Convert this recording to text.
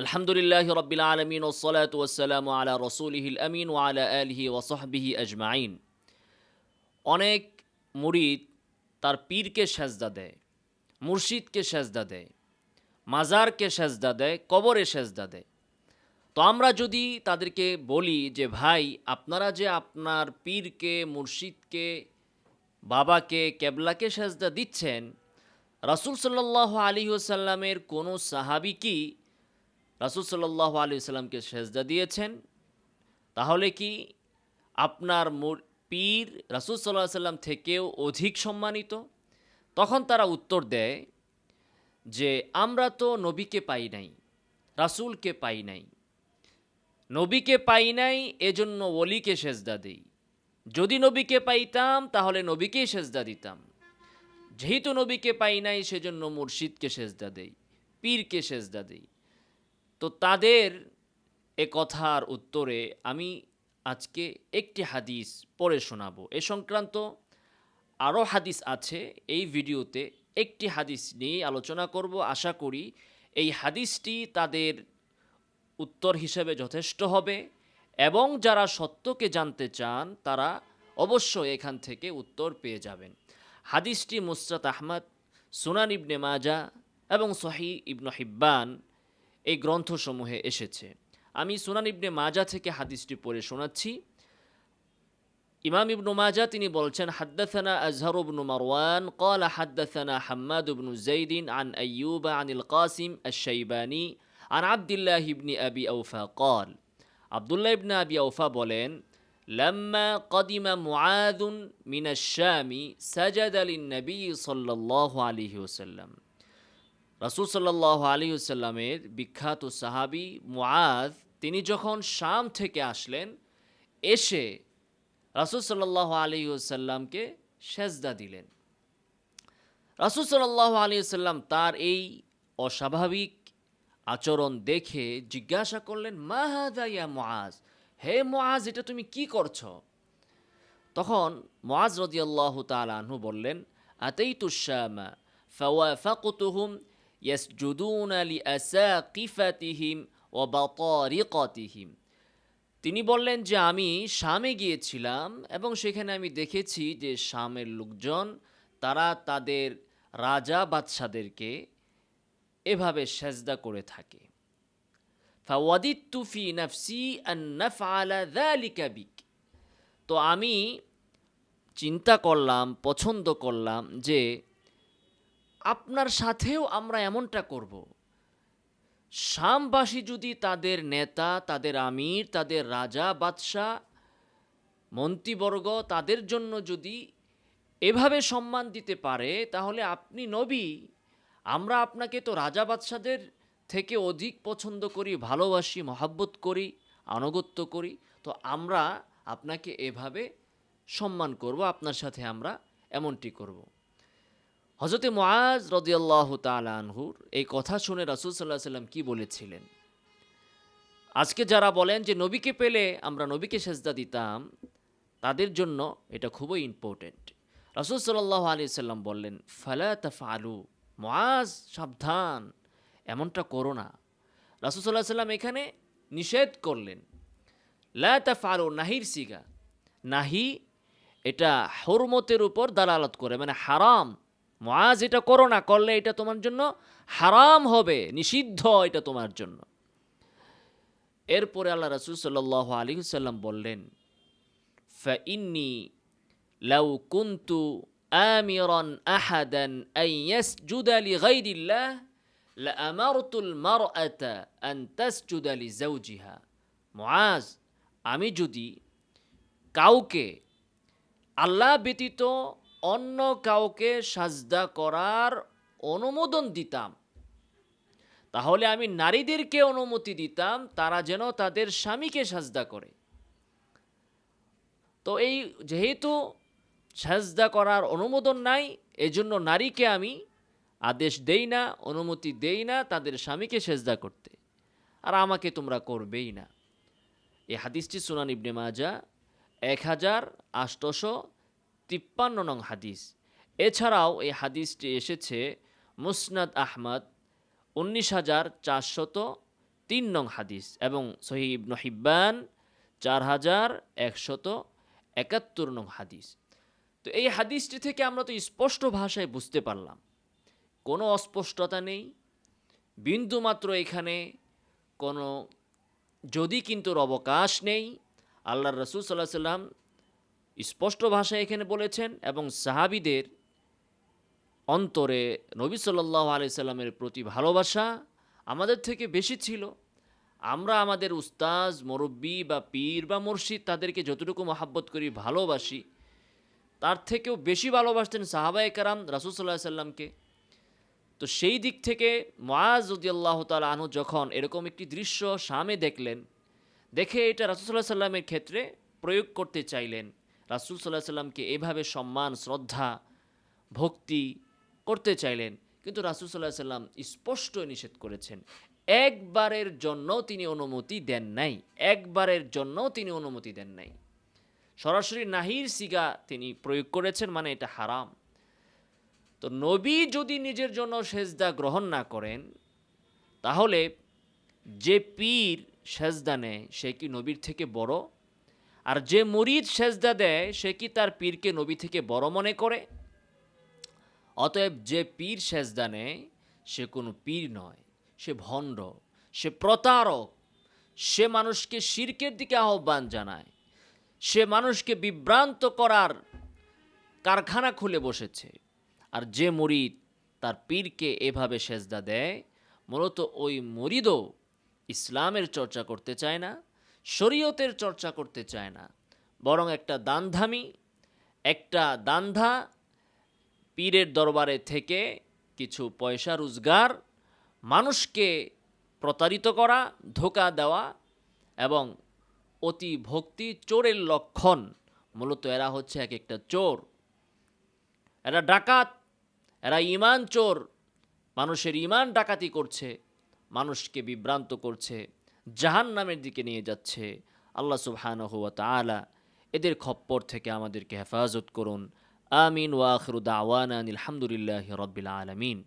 আলহামদুলিল্লাহ রবিল আলমিন ওসলাত ওসালাম আলা রসুলহিল আমিন ও আলা আলহি ওসহবিহি আজমাইন। অনেক মুরিদ তার পীরকে সেজদা দেয়, মুর্শিদকে সেজদা দেয়, মাজারকে সেজদা দেয়, কবরে সেজদা দেয়। তো আমরা যদি তাদেরকে বলি যে, ভাই, আপনারা যে আপনার পীরকে, মুর্শিদকে, বাবাকে, কেবলাকে সেজদা দিচ্ছেন, রাসুল সাল্লাহ আলী ওসাল্লামের কোনো সাহাবি কি রাসুল সাল্লাহ আলী সাল্লামকে সেজদা দিয়েছেন। তাহলে কি আপনার পীর রাসুল সাল্লাহ সাল্লাম থেকেও অধিক সম্মানিত? তখন তারা উত্তর দেয় যে, আমরা তো নবীকে পাই নাই, রাসূলকে পাই নাই। নবীকে পাই নাই, এজন্য ওলিকে সেজদা দিই। যদি নবীকে পাইতাম, তাহলে নবীকেই সেজদা দিতাম। যেহেতু নবীকে পাই নাই, সেজন্য মুর্শিদকে সেজদা দেই, পীরকে সেজদা দেই। তো তাদের এ কথার উত্তরে আমি আজকে একটি হাদিস পড়ে শোনাবো। এ সংক্রান্ত আরও হাদিস আছে, এই ভিডিওতে একটি হাদিস নিয়ে আলোচনা করব। আশা করি এই হাদিসটি তাদের উত্তর হিসেবে যথেষ্ট হবে এবং যারা সত্যকে জানতে চান, তারা অবশ্যই এখান থেকে উত্তর পেয়ে যাবেন। হাদিসটি মুসরাত আহমদ, সুনান ইবনে মাজা এবং সহি ইবনু হিব্বান এই গ্রন্থসমূহে এসেছে আমি সুনান ইবনে মাজা থেকে হাদিসটি পড়ে শোনাচ্ছি ইমাম ইবনু মাজা তিনি বলছেন হাদ্দাথানা আজহার ইবনু মারওয়ান قال حدثنا حماد بن زيد عن أيوب عن القاسم الشيباني عن عبد الله بن أبي أوفى قال عبد الله بن أبي أوفى বলেন لما قدم معاذ من الشام سجد للنبي صلى الله عليه وسلم রাসুল সাল্লাহ আলী সাল্লামের বিখ্যাত সাহাবি মুআদ তিনি যখন শাম থেকে আসলেন, এসে রাসুল সাল্লাহ আলী সাল্লামকে সেজদা দিলেন। রাসুল সাল্লাহ আলী সাল্লাম তার এই অস্বাভাবিক আচরণ দেখে জিজ্ঞাসা করলেন মাহাদা ইয়া মুআজ হে মুআজ এটা তুমি কি করছ? তখন মুআজ রাদিয়াল্লাহু তাআলা আনহু বললেন, আতাইতু শামা, ফাওয়াফাকতুহুম ইয়াসজুদুনা লিআসাকিফাতিহিম ওয়া বাতারিকাতিহিম তিনি বললেন যে, আমি শামে গিয়েছিলাম এবং সেখানে আমি দেখেছি যে শামের লোকজন, তারা তাদের রাজা বাদশাদেরকে এভাবে সেজদা করে থাকে। ফাওয়াদিত্তু ফি নাফসি আন নাফআলা যালিকা বিক। তো আমি চিন্তা করলাম, পছন্দ করলাম যে আপনার সাথেও আমরা এমনটা করব। শামবাসী যদি তাদের নেতা, তাদের আমির, তাদের রাজা, বাদশাহ, মন্ত্রীবর্গ তাদের জন্য যদি এভাবে সম্মান দিতে পারে, তাহলে আপনি নবী। আমরা আপনাকে তো রাজা বাদশাদের থেকে অধিক পছন্দ করি, ভালোবাসি, মহাব্বত করি, আনুগত্য করি। তো আমরা আপনাকে এভাবে সম্মান করব, আপনার সাথে আমরা এমনটি করব। হজরতে মুআজ রদিয়াল্লাহ তাআলা আনহুর এই কথা শুনে রাসূল সাল্লাহ সাল্লাম কি বলেছিলেন? আজকে যারা বলেন যে নবীকে পেলে আমরা নবীকে সেজদা দিতাম, তাদের জন্য এটা খুবই ইম্পর্টেন্ট। রাসূল সাল্লাহ আলী সাল্লাম বললেন, ফালা তাফআলু, মুআজ সাবধান, এমনটা করো না। রাসূল সাল্লাহ সাল্লাম এখানে নিষেধ করলেন, লা তাফআলু, নাহির সিগা। নাহি, এটা হরমতের উপর দালালত করে মানে হারাম। মহাজ এটা করো না করলে এটা তোমার জন্য হারাম হবে নিষিদ্ধ এটা তোমার জন্য এরপরে আল্লাহ রসুল সাল্লাহ আলী সাল্লাম বললেন فإني لو كنت آمرا أحدا أن يسجد لغير الله لأمرت المرأة أن تسجد لزوجها معاذ আমি যদি কাউকে আল্লাহ ব্যতীত অন্য কাউকে সাজদা করার অনুমোদন দিতাম। তাহলে আমি নারীদেরকে অনুমতি দিতাম, তারা যেন তাদের স্বামীকে সাজদা করে। তো এই যেহেতু সাজদা করার অনুমোদন নাই, এজন্য নারীকে আমি আদেশ দেই না, অনুমতি দেই না তাদের স্বামীকে সেজদা করতে। আর আমাকে তোমরা করবেই না। এই হাদিসটি সুনান ইবনে মাজা এক হাজার আষ্টশো তিপ্পান্ন নং হাদিস। এছাড়াও এই হাদিসটি এসেছে মুসনাদ আহমদ উনিশ হাজার চারশত তিন নং হাদিস এবং সহি ইবনু হিব্বান চার হাজার একশত একাত্তর নং হাদিস। তো এই হাদিসটি থেকে আমরা তো স্পষ্ট ভাষায় বুঝতে পারলাম। কোনো অস্পষ্টতা নেই। বিন্দুমাত্র এখানে কোনো যদি কিন্তু অবকাশ নেই। আল্লাহ রসুল সাল্লাহ সাল্লাম স্পষ্ট ভাষায় এখানে বলেছেন এবং সাহাবিদের অন্তরে নবী সাল্লাহ আলি সাল্লামের প্রতি ভালোবাসা আমাদের থেকে বেশি ছিল। আমরা আমাদের উস্তাজ, মুরব্বী বা পীর বা মুর্শিদ তাদেরকে যতটুকু মহাব্বত করি, ভালোবাসি, তার থেকেও বেশি ভালোবাসতেন সাহাবায়ে কারাম রাসুল সাল্লাহ সাল্লামকে। তো সেই দিক থেকে মোয়াজ আল্লাহ তাল আনহু যখন এরকম একটি দৃশ্য সামনে দেখলেন, দেখে এটা রাসুসাল্লাহ সাল্লামের ক্ষেত্রে প্রয়োগ করতে চাইলেন। রাসুল সাল্লাহ সাল্লামকে এভাবে সম্মান, শ্রদ্ধা, ভক্তি করতে চাইলেন। কিন্তু রাসুল সাল্লাহ সাল্লাম স্পষ্ট নিষেধ করেছেন। একবারের জন্য তিনি অনুমতি দেন নাই। একবারের জন্য তিনি অনুমতি দেন নাই। সরাসরি নাহির সিগা তিনি প্রয়োগ করেছেন মানে এটা হারাম। তো নবী যদি নিজের জন্য সেজদা গ্রহণ না করেন, তাহলে যে পীর সেজদা নেয়, সে কি নবীর থেকে বড়? আর যে মুরিদ সেজদা দেয়, সে কি তার পীরকে নবী থেকে বড় মনে করে? অতএব যে পীর সেজদা নেয়, সে কোনো পীর নয়, সে ভণ্ড, সে প্রতারক, সে মানুষকে শিরকের দিকে আহ্বান জানায়, সে মানুষকে বিভ্রান্ত করার কারখানা খুলে বসেছে। আর যে মুরিদ তার পীরকে এভাবে সেজদা দেয়, মূলত ওই মুরিদও ইসলামের চর্চা করতে চায় না শরীয়তের চর্চা করতে চায় না। বরং একটা দানধামি, একটা দান্ধা পীরের দরবারে থেকে কিছু পয়সা রোজগার, মানুষকে প্রতারিত করা, ধোকা দেওয়া এবং অতি ভক্তি চোরের লক্ষণ, মূলত এরা হচ্ছে এক একটা চোর। এরা ডাকাত, এরা ইমান চোর। মানুষের ইমান ডাকাতি করছে, মানুষকে বিভ্রান্ত করছে। জাহান নামের দিকে নিয়ে যাচ্ছে। আল্লাহ সুবহান হুয়া তালা এদের খপ্পর থেকে আমাদেরকে হেফাজত করুন। আমিন ওয়াখরু আওয়ান আলহামদুলিল্লাহ রব্বিল আলমিন।